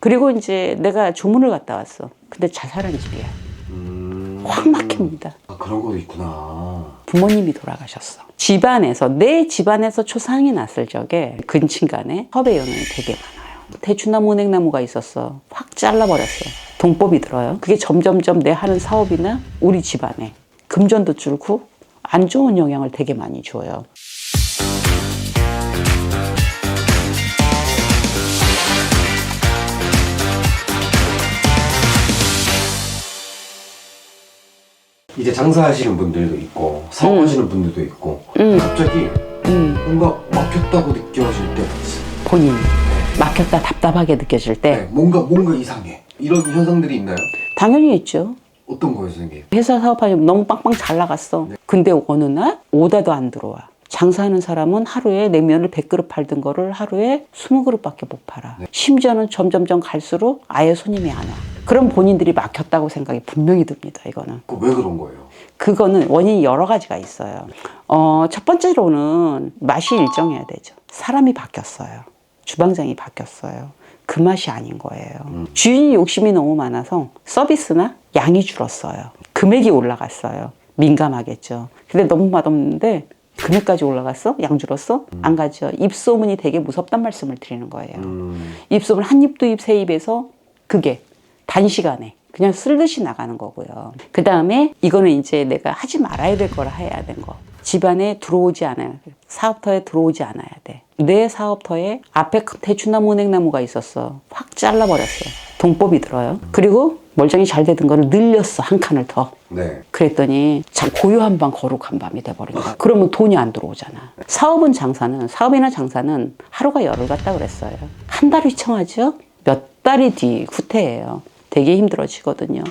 그리고 이제 내가 조문을 갔다 왔어. 근데 자살한 집이야. 음. 확 막힙니다. 아, 그런 것도 있구나. 부모님이 돌아가셨어. 집안에서 내 집안에서 초상이 났을 적에 근친간에 섭외 연원이 되게 많아요. 대추나무 은행나무가 있었어. 확 잘라버렸어. 동법이 들어요. 그게 점점점 내 하는 사업이나 우리 집안에 금전도 줄고 안 좋은 영향을 되게 많이 줘요. 이제 장사하시는 분들도 있고 사업하시는 분들도 있고 음. 갑자기 음, 뭔가 막혔다고 느껴질 때가 있어요. 본인 막혔다 답답하게 느껴질 때 네, 뭔가 뭔가 이상해. 이런 현상들이 있나요? 당연히 있죠. 어떤 거예요, 선생님? 회사 사업하면 너무 빵빵 잘 나갔어. 근데 어느 날 오다도 안 들어와. 장사하는 사람은 하루에 냉면을 100그릇 팔던 거를 하루에 20그릇밖에 못 팔아. 네. 심지어는 점점점 갈수록 아예 손님이 안 와. 그럼 본인들이 막혔다고 생각이 분명히 듭니다. 이거는. 그왜 그런 거예요? 그거는 원인이 여러 가지가 있어요. 어, 첫 번째로는 맛이 일정해야 되죠. 사람이 바뀌었어요. 주방장이 바뀌었어요. 그 맛이 아닌 거예요. 주인이 욕심이 너무 많아서 서비스나 양이 줄었어요. 금액이 올라갔어요. 민감하겠죠. 근데 너무 맛없는데 금액까지 올라갔어? 양 줄었어? 안 가죠. 입소문이 되게 무섭단 말씀을 드리는 거예요. 음. 입소문 한 입 두 입 세 입에서 그게 단시간에 그냥 쓸듯이 나가는 거고요. 그 다음에 이거는 이제 내가 하지 말아야 될 거라 해야 된 거. 집안에 들어오지 않아요. 사업터에 들어오지 않아야 돼. 내 사업터에 앞에 대추나무 은행나무가 있었어. 확 잘라버렸어. 동법이 들어요. 그리고 멀쩡히 잘 되던 거를 늘렸어. 한 칸을 더. 네. 그랬더니 참 고요한 밤 거룩한 밤이 돼버린 거야. 그러면 돈이 안 들어오잖아. 사업은 장사는 사업이나 장사는 하루가 열흘 같다 그랬어요. 한 달 휘청하죠. 몇 달이 뒤 후퇴해요. 되게 힘들어지거든요.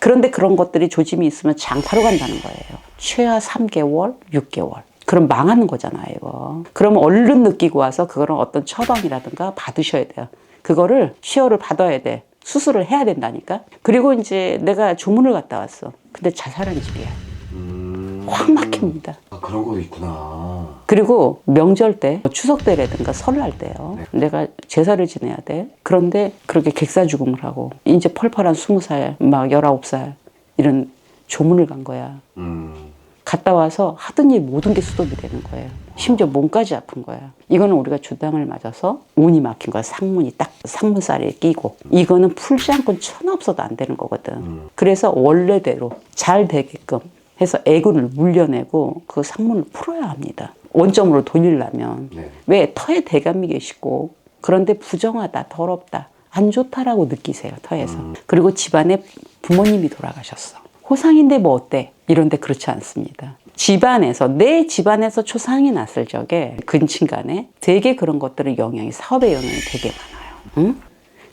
그런데 그런 것들이 조짐이 있으면 장타로 간다는 거예요. 최하 3개월, 6개월. 그럼 망하는 거잖아요, 이거. 그러면 얼른 느끼고 와서 그거는 어떤 처방이라든가 받으셔야 돼요. 그거를 치료를 받아야 돼. 수술을 해야 된다니까. 그리고 이제 내가 조문을 갔다 왔어. 근데 자살한 집이야. 음. 확 막힙니다. 아, 그런 것도 있구나. 그리고 명절 때, 추석 때라든가 설날 때요. 내가 제사를 지내야 돼. 그런데 그렇게 객사 죽음을 하고, 이제 펄펄한 스무 살, 막 열아홉 살, 이런 조문을 간 거야. 음. 갔다 와서 하던 일 모든 게 수dob이 되는 거예요. 심지어 몸까지 아픈 거야. 이거는 우리가 주당을 맞아서 운이 막힌 거야. 상문이 딱 상문살에 끼고. 이거는 풀지 않고 천 없어도 안 되는 거거든. 그래서 원래대로 잘 되게끔 해서 애군을 물려내고 그 상문을 풀어야 합니다. 원점으로 돌리려면. 네. 왜 터에 대감이 계시고 그런데 부정하다, 더럽다, 안 좋다라고 느끼세요, 터에서. 그리고 집안에 부모님이 돌아가셨어. 호상인데 뭐 어때? 이런데 그렇지 않습니다. 집안에서 내 집안에서 초상이 났을 적에 근친간에 되게 그런 것들의 영향이 사업의 영향이 되게 많아요. 응?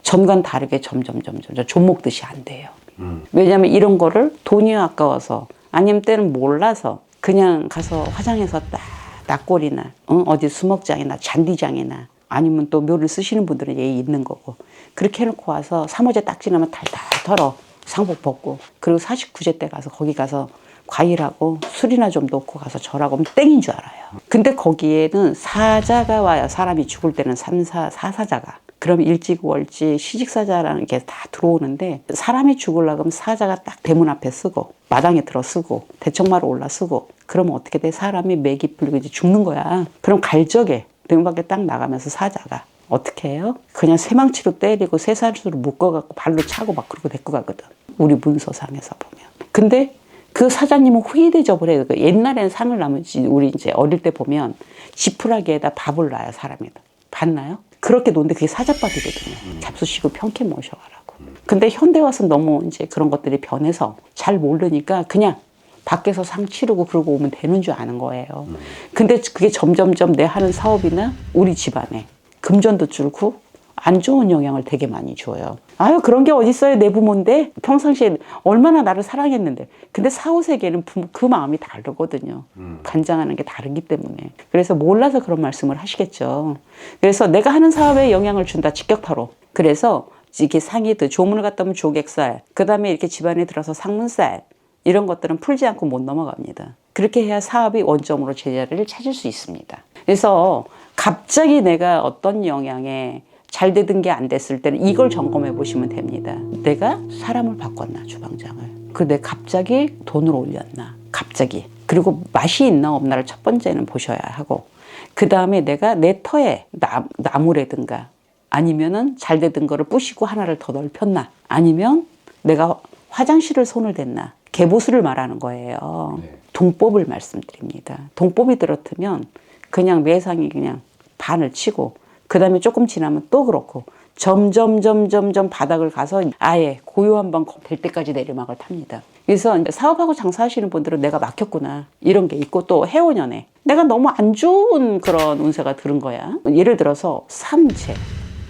전과는 다르게 점점 점점 좀 먹듯이 안 돼요. 음. 왜냐하면 이런 거를 돈이 아까워서 아니면 때는 몰라서 그냥 가서 화장해서 딱 낙골이나 응? 어디 수목장이나 잔디장이나 아니면 또 묘를 쓰시는 분들은 예의 있는 거고 그렇게 해놓고 와서 3호제 딱 지나면 달달 털어 상복 벗고 그리고 49제 때 가서 거기 가서 과일하고 술이나 좀 놓고 가서 절하고 하면 땡인 줄 알아요. 근데 거기에는 사자가 와요. 사람이 죽을 때는 삼사, 사사자가. 그럼 일찍월지 시직사자라는 게 다 들어오는데 사람이 죽으려고 하면 사자가 딱 대문 앞에 쓰고 마당에 들어 쓰고 대청마루 올라 쓰고 그러면 어떻게 돼? 사람이 맥이 풀리고 이제 죽는 거야. 그럼 갈적에 대문 밖에 딱 나가면서 사자가 어떻게 해요? 그냥 쇠망치로 때리고 쇠사슬로 묶어갖고 발로 차고 막 그러고 데리고 가거든. 우리 문서상에서 보면. 근데 그 사장님은 후회되져 버려요. 그 옛날엔 상을 나머지 우리 이제 어릴 때 보면 지푸라기에다 밥을 놔요 사람에다. 봤나요? 그렇게 놓는데 그게 사자밥이거든요. 잡수시고 평캐 모셔가라고. 근데 현대 와서 너무 이제 그런 것들이 변해서 잘 모르니까 그냥 밖에서 상 치르고 그러고 오면 되는 줄 아는 거예요. 근데 그게 점점점 내 하는 사업이나 우리 집안에 금전도 줄고 안 좋은 영향을 되게 많이 줘요. 아유 그런 게 어딨어요 내 부모인데 평상시에 얼마나 나를 사랑했는데 근데 사후 세계는 부- 그 마음이 다르거든요. 간장하는 게 다르기 때문에 그래서 몰라서 그런 말씀을 하시겠죠. 그래서 내가 하는 사업에 영향을 준다 직격타로. 그래서 이렇게 상이드 조문을 갔다 오면 조객살 그 다음에 이렇게 집안에 들어서 상문살 이런 것들은 풀지 않고 못 넘어갑니다. 그렇게 해야 사업이 원점으로 제자리를 찾을 수 있습니다. 그래서 갑자기 내가 어떤 영향에 잘 되던 게안 됐을 때는 이걸 점검해 보시면 됩니다. 내가 사람을 바꿨나 주방장을. 그내 갑자기 돈을 올렸나 갑자기. 그리고 맛이 있나 없나를 첫 번째는 보셔야 하고 그 다음에 내가 내 터에 나, 나무라든가 아니면은 잘 되던 거를 부시고 하나를 더 넓혔나 아니면 내가 화장실을 손을 댔나 개보수를 말하는 거예요. 네. 동법을 말씀드립니다. 동법이 들었으면 그냥 매상이 그냥 반을 치고 그 다음에 조금 지나면 또 그렇고 점점 점점 점 바닥을 가서 아예 고요 한번 될 때까지 내리막을 탑니다. 그래서 사업하고 장사하시는 분들은 내가 막혔구나 이런 게 있고 또 해오년에 내가 너무 안 좋은 그런 운세가 들은 거야. 예를 들어서 삼재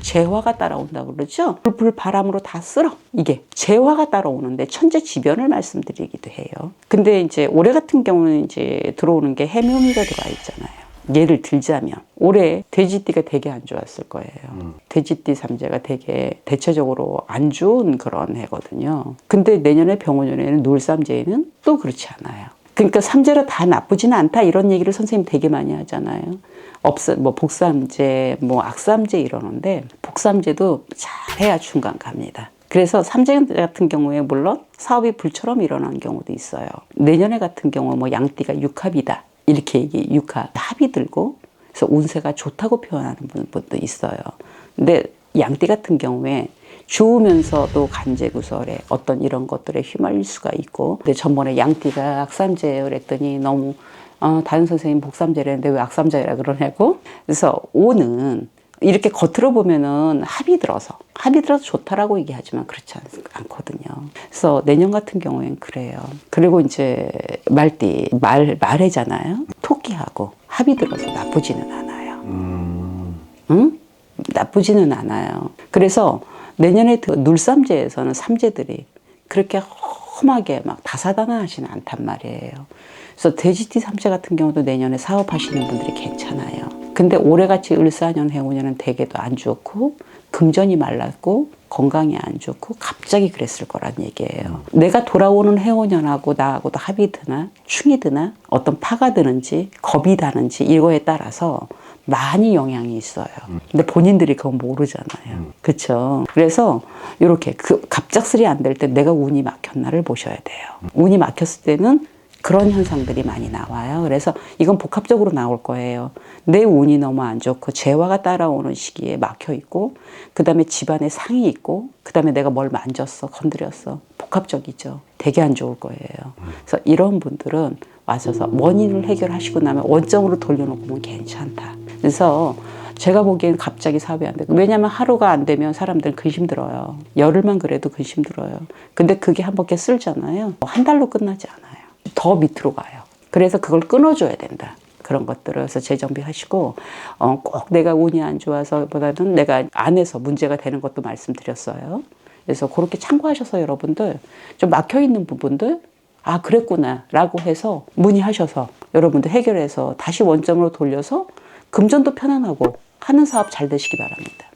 재화가 따라온다고 그러죠. 불 바람으로 다 쓸어. 이게 재화가 따라오는데 천재지변을 말씀드리기도 해요. 근데 이제 올해 같은 경우는 이제 들어오는 게 해묘미가 들어와 있잖아요. 예를 들자면 올해 돼지띠가 되게 안 좋았을 거예요. 돼지띠 삼재가 되게 대체적으로 안 좋은 그런 해거든요. 근데 내년에 병원년에는 놀삼재에는 또 그렇지 않아요. 그러니까 삼재라 다 나쁘지는 않다 이런 얘기를 선생님 되게 많이 하잖아요. 없어 뭐 복삼재, 뭐 악삼재 이러는데 복삼재도 잘해야 중간 갑니다. 그래서 삼재 같은 경우에 물론 사업이 불처럼 일어난 경우도 있어요. 내년에 같은 경우 뭐 양띠가 육합이다 이렇게 얘기 육합 합이 들고 그래서 운세가 좋다고 표현하는 분- 분도 있어요. 근데 양띠 같은 경우에 좋으면서도 간제구설에 어떤 이런 것들에 휘말릴 수가 있고 근데 전번에 양띠가 악삼재를 했더니 너무 어, 다른 선생님 복삼재라는데 왜 악삼재라 그러냐고 그래서 오는 이렇게 겉으로 보면은 합이 들어서 합이 들어서 좋다라고 얘기하지만 그렇지 않, 않거든요. 그래서 내년 같은 경우엔 그래요. 그리고 이제 말띠 말 말해잖아요. 토끼하고 합이 들어서 나쁘지는 않아요. 음, 응? 나쁘지는 않아요. 그래서 내년에 그 눌삼재에서는 삼재들이 그렇게 험하게 막 다사다난하지는 않단 말이에요. 그래서 돼지띠 삼재 같은 경우도 내년에 사업하시는 분들이 괜찮아요. 근데 올해같이 을사년 해오년은 대개도 안 좋고 금전이 말랐고 건강이 안 좋고 갑자기 그랬을 거란 얘기예요. 내가 돌아오는 해오년하고 나하고도 합이 드나 충이 드나 어떤 파가 드는지 겁이 다는지 이거에 따라서 많이 영향이 있어요. 근데 본인들이 그건 모르잖아요. 그렇죠. 그래서 이렇게 그 갑작스레 안 될 때 내가 운이 막혔나를 보셔야 돼요. 운이 막혔을 때는 그런 현상들이 많이 나와요. 그래서 이건 복합적으로 나올 거예요. 내 운이 너무 안 좋고 재화가 따라오는 시기에 막혀 있고, 그 다음에 집안에 상이 있고, 그 다음에 내가 뭘 만졌어, 건드렸어. 복합적이죠. 되게 안 좋을 거예요. 그래서 이런 분들은 와셔서 원인을 해결하시고 나면 원점으로 돌려놓고 보면 괜찮다. 그래서 제가 보기엔 갑자기 사업이 안 되고 왜냐면 하루가 안 되면 사람들은 근심 들어요. 열흘만 그래도 근심 들어요. 근데 그게 한 번께 쓸잖아요. 한 달로 끝나지 않아요. 더 밑으로 가요. 그래서 그걸 끊어줘야 된다. 그런 것들을 그래서 재정비하시고 어, 꼭 내가 운이 안 좋아서보다는 내가 안에서 문제가 되는 것도 말씀드렸어요. 그래서 그렇게 참고하셔서 여러분들 좀 막혀 있는 부분들 아 그랬구나라고 해서 문의하셔서 여러분들 해결해서 다시 원점으로 돌려서 금전도 편안하고 하는 사업 잘 되시기 바랍니다.